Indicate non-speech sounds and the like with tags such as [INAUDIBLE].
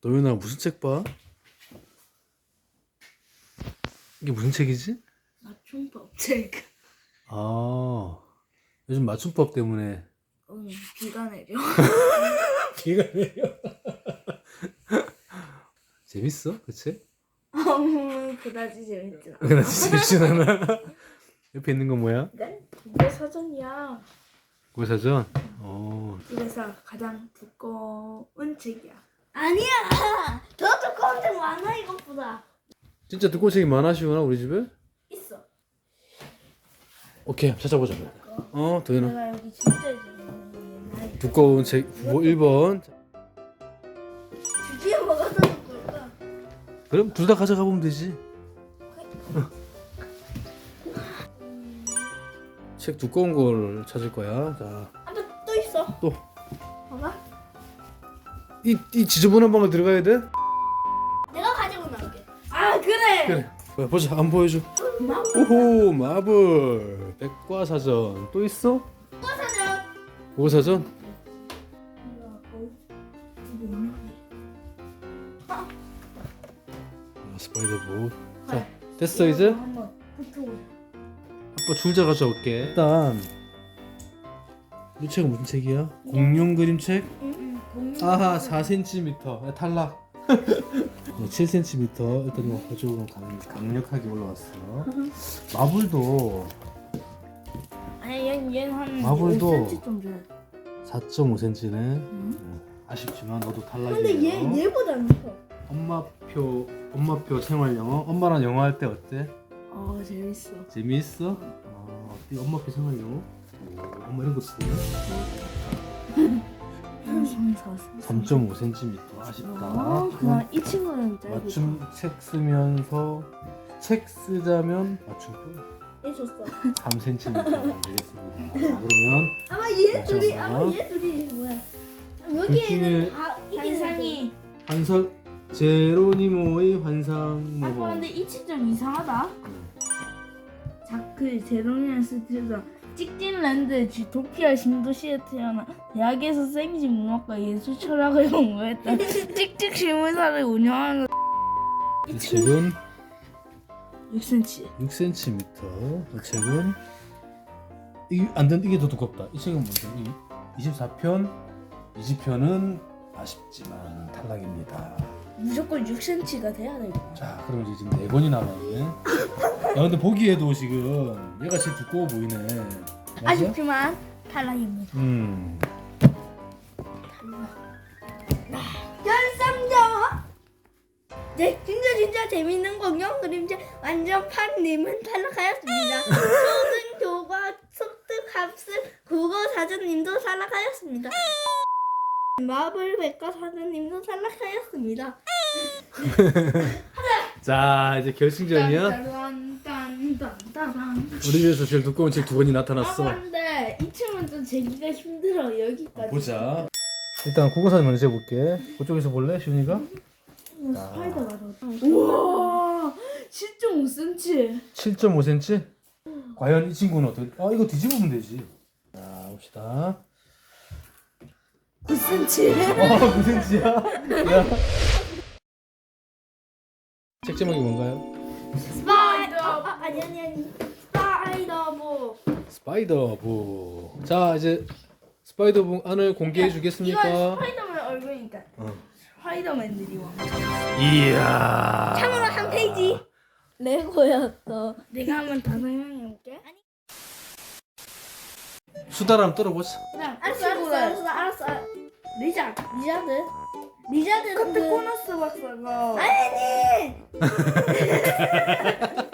도윤아 무슨 책 봐? 이게 무슨 책이지? 맞춤법 책. 아 요즘 맞춤법 때문에 응, 비가 내려. [LAUGHS] 비가 내려. [LAUGHS] 재밌어 그 책? 음, 그다지 재밌진 않아. 나 재밌진 않아. [LAUGHS] 옆에 있는 건 뭐야? 네? 이게 사전이야. 고사전. 어. 이래서 가장 두꺼운 책이야. 아니야. [LAUGHS] 더 두꺼운 책 많아 이것보다. 진짜 두꺼운 책이 많아 시원아 우리 집에? 있어. 오케이 찾아보자. 어 도윤아. 내가 여기 진짜 옛날에. 두꺼운 책 뭐, 1번. 드디어 뭐가 더 두꺼울까? 그럼 둘 다 가져가 보면 되지. 책 두꺼운 걸 찾을 거야. 자, 아빠 또 있어. 또. 봐봐. 이, 이 지저분한 방을 들어가야 돼? 내가 가지고 나올게. 아 그래. 그래. 봐, 보자. 안 보여줘. 마 오호, 마블. 백과사전. 또 있어? 사전. 국어사전? 아, 스파이더북. 자, 됐어 이제? 한번 붙어보자. 아빠 줄자 가져올게. 일단 이 책은 무슨 책이야? 공룡 그림책? 응. 응. 아하 4cm 탈락. 7cm 일단 이거 가지고 강, 강력하게 올라왔어. [LAUGHS] 마블도 아니 얘는 얘는 한 마블도 5cm 좀 돼. 4.5cm네. 응? 아쉽지만 너도 탈락이에요. 근데 얘 얘보다 안 커. 엄마표 엄마표 생활 영어. 엄마랑 영어 할 때 어때? 어 재밌어. 재미있어? 어, 어때? 엄마표 생활 영어? 오, 엄마 이런 거 쓰네. [LAUGHS] 3.5cm 아쉽다. 어, 그냥 이 친구는 짧고. 맞춤 책 쓰면서 책 쓰자면 맞춤표 얘 줬어. 3cm 되겠습니다. 그러면 아마 얘 둘이. 아마 얘 둘이 뭐야? 둘 여기에는 다 환상이. 환상 제로니모의 환상 아빠 뭐 근데 이책좀 이상하다. 자크 제로니안 스트에서 찍진랜드 주토피아 신도시에 태어나 대학에서 생지 문학과 예술 철학을 [LAUGHS] 공부했다. 찍찍 실무사를 운영하는 이 책은 6cm. 6cm 이 책은 이안 된 이게 더 두껍다. 이 책은 뭐죠? 이 24편 20편은 아쉽지만 탈락입니다. 무조건 6cm가 돼야 돼. 자, 그럼 이제 지금 네 번이 남았네. [LAUGHS] 야, 근데 보기에도 지금 얘가 제일 두꺼워 보이네. 맞아? 아쉽지만 탈락입니다. 음. 네, 진짜 진짜 재밌는 공룡 그림책 완전 판님은 탈락하였습니다. 초등 교과 속득 합습 국어 사전님도 탈락하였습니다. 마블 백과 사전님도 탈락하였습니다. [LAUGHS] 자, 이제 결승전이야. 딴딴딴딴딴. 우리 집에서 제일 두꺼운 책두 번이 나타났어. 아, 근데 이 층은 좀 재기가 힘들어 여기까지. 보자. 일단 국어사전 먼저 해볼게. 그쪽에서 볼래, 시훈이가? 음, 스파이더가 더. 우와, 10.5cm. 7.5cm. 과연 이 친구는 어떻게? 아, 이거 뒤집으면 되지. 자, 봅시다. 9cm. 어, 9cm야? 야. 책 제목이 뭔가요? 스파이 더. 아, 아니 아니 아니. 스파이더보. 스파이더북. 자, 이제 스파이더북 안을 공개해 주겠습니까? 스파이더맨 얼굴이니까. 어. 스파이더맨들이 와. 이야. 참으로 한 페이지. 레고였어. 내가 한번 더 설명해 볼게. 수다람 떨어보자. 알았어, 알았어, 알았어, 알았어. 리자, 리자드. 리자드. 그때 코너스 박사가. 아니. [LAUGHS]